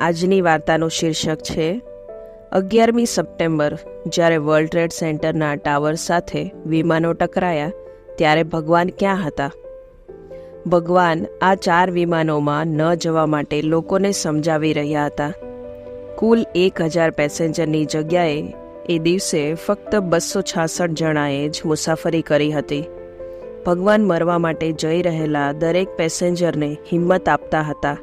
આજની વાર્તાનું શીર્ષક છે, અગિયારમી સપ્ટેમ્બર, જ્યારે વર્લ્ડ ટ્રેડ સેન્ટરના ટાવર સાથે વિમાનો ટકરાયા, ત્યારે ભગવાન ક્યાં હતા? ભગવાન આ ચાર વિમાનોમાં ન જવા માટે લોકોને સમજાવી રહ્યા હતા. કુલ એક હજાર પેસેન્જરની જગ્યાએ એ દિવસે ફક્ત બસો છાસઠ જણાએ જ મુસાફરી કરી હતી. ભગવાન મરવા માટે જઈ રહેલા દરેક પેસેન્જરને હિંમત આપતા હતા.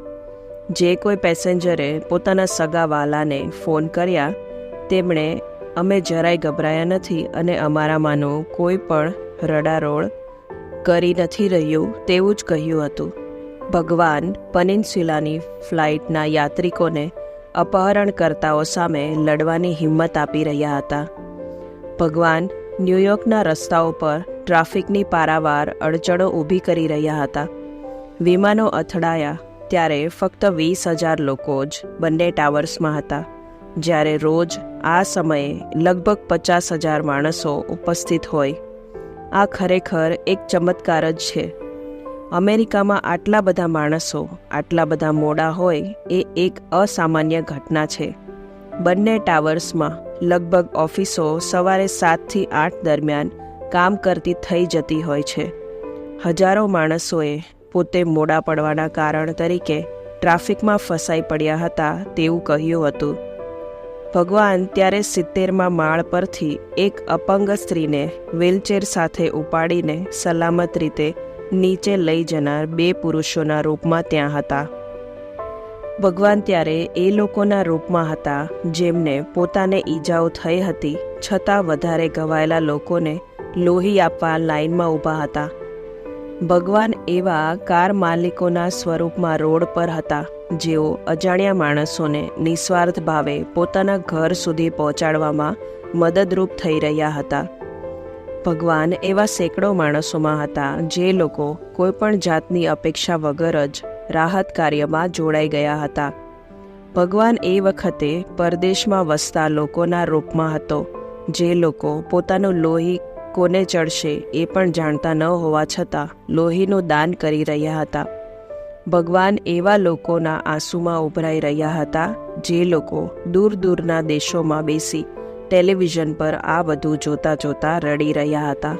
જે કોઈ પેસેન્જરે પોતાના સગા વાલાને ફોન કર્યા, તેમણે, અમે જરાય ગભરાયા નથી અને અમારામાંનું કોઈ પણ રડારોળ કરી નથી રહ્યું, તેવું જ કહ્યું હતું. ભગવાન પનિન્સ્યુલાની ફ્લાઇટના યાત્રિકોને અપહરણકર્તાઓ સામે લડવાની હિંમત આપી રહ્યા હતા. ભગવાન ન્યૂયોર્કના રસ્તાઓ પર ટ્રાફિકની પારાવાર અડચણો ઊભી કરી રહ્યા હતા. વિમાનો અથડાયા ત્યારે ફક્ત વીસ હજાર લોકો જ બંને ટાવર્સમાં હતા, જ્યારે રોજ આ સમયે લગભગ પચાસ હજાર માણસો ઉપસ્થિત હોય. આ ખરેખર એક ચમત્કાર જ છે. અમેરિકામાં આટલા બધા માણસો, આટલા બધા મોડા હોય એ એક અસામાન્ય ઘટના છે. બંને ટાવર્સમાં લગભગ ઓફિસો સવારે સાતથી આઠ દરમિયાન કામ કરતી થઈ જતી હોય છે. હજારો માણસોએ પોતે મોડા પડવાના કારણ તરીકે ટ્રાફિકમાં ફસાઈ પડ્યા હતા તેવું કહ્યું હતું. ભગવાન ત્યારે સિત્તેરમાં માળ પરથી એક અપંગ સ્ત્રીને વ્હીલચેર સાથે ઉપાડીને સલામત રીતે નીચે લઈ જનાર બે પુરુષોના રૂપમાં ત્યાં હતા. ભગવાન ત્યારે એ લોકોના રૂપમાં હતા જેમને પોતાને ઈજાઓ થઈ હતી છતાં વધારે ઘવાયેલા લોકોને લોહી આપવા લાઇનમાં ઊભા હતા. ભગવાન એવા કાર માલિકોના સ્વરૂપમાં રોડ પર હતા, જેઓ અજાણ્યા માણસોને નિસ્વાર્થ ભાવે પોતાના ઘર સુધી પહોંચાડવામાં મદદરૂપ થઈ રહ્યા હતા. ભગવાન એવા સેંકડો માણસોમાં હતા, જે લોકો કોઈપણ જાતની અપેક્ષા વગર જ રાહત કાર્યમાં જોડાઈ ગયા હતા. ભગવાન એ વખતે પરદેશમાં વસતા લોકોના રૂપમાં હતો, જે લોકો પોતાનું લોહી કોને ચડશે એ પણ જાણતા ન હોવા છતાં લોહીનું દાન કરી રહ્યા હતા. ભગવાન એવા લોકોના આંસુમાં ઉભરાઈ રહ્યા હતા જે લોકો દૂર દૂરના દેશોમાં બેસી ટેલિવિઝન પર આ બધું જોતા જોતા રડી રહ્યા હતા.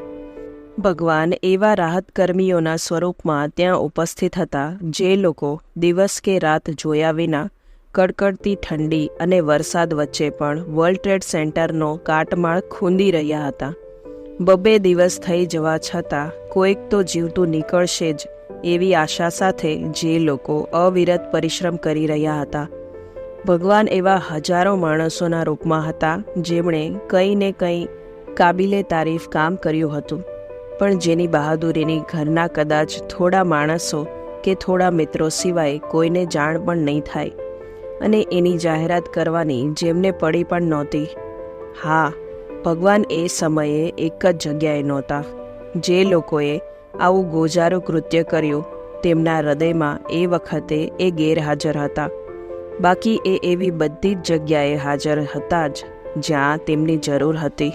ભગવાન એવા રાહત કર્મીઓના સ્વરૂપમાં ત્યાં ઉપસ્થિત હતા જે લોકો દિવસ કે રાત જોયા વિના કડકડતી ઠંડી અને વરસાદ વચ્ચે પણ વર્લ્ડ ટ્રેડ સેન્ટરનો કાટમાળ ખૂંદી રહ્યા હતા. બબે દિવસ થઈ જવા છતાં કોઈક તો જીવતું નીકળશે જ, એવી આશા સાથે જે લોકો અવિરત પરિશ્રમ કરી રહ્યા હતા. ભગવાન એવા હજારો માણસોના રૂપમાં હતા, જેમણે કંઈ ને કંઈ કાબિલે તારીફ કામ કર્યું હતું. પણ જેની બહાદુરીની ઘરના કદાચ થોડા માણસો કે થોડા મિત્રો સિવાય કોઈને જાણ પણ નહીં થાય. અને એની જાહેરાત કરવાની જેમને પડી પણ નહોતી. હા ભગવાન એ સમયે એક જ જગ્યાએ નહોતા. જે લોકોએ આવું ગોજારું કૃત્ય કર્યું, તેમના હૃદયમાં એ વખતે એ ગેરહાજર હતા. બાકી એ એવી બધી જ જગ્યાએ હાજર હતા જ, જ્યાં તેમની જરૂર હતી.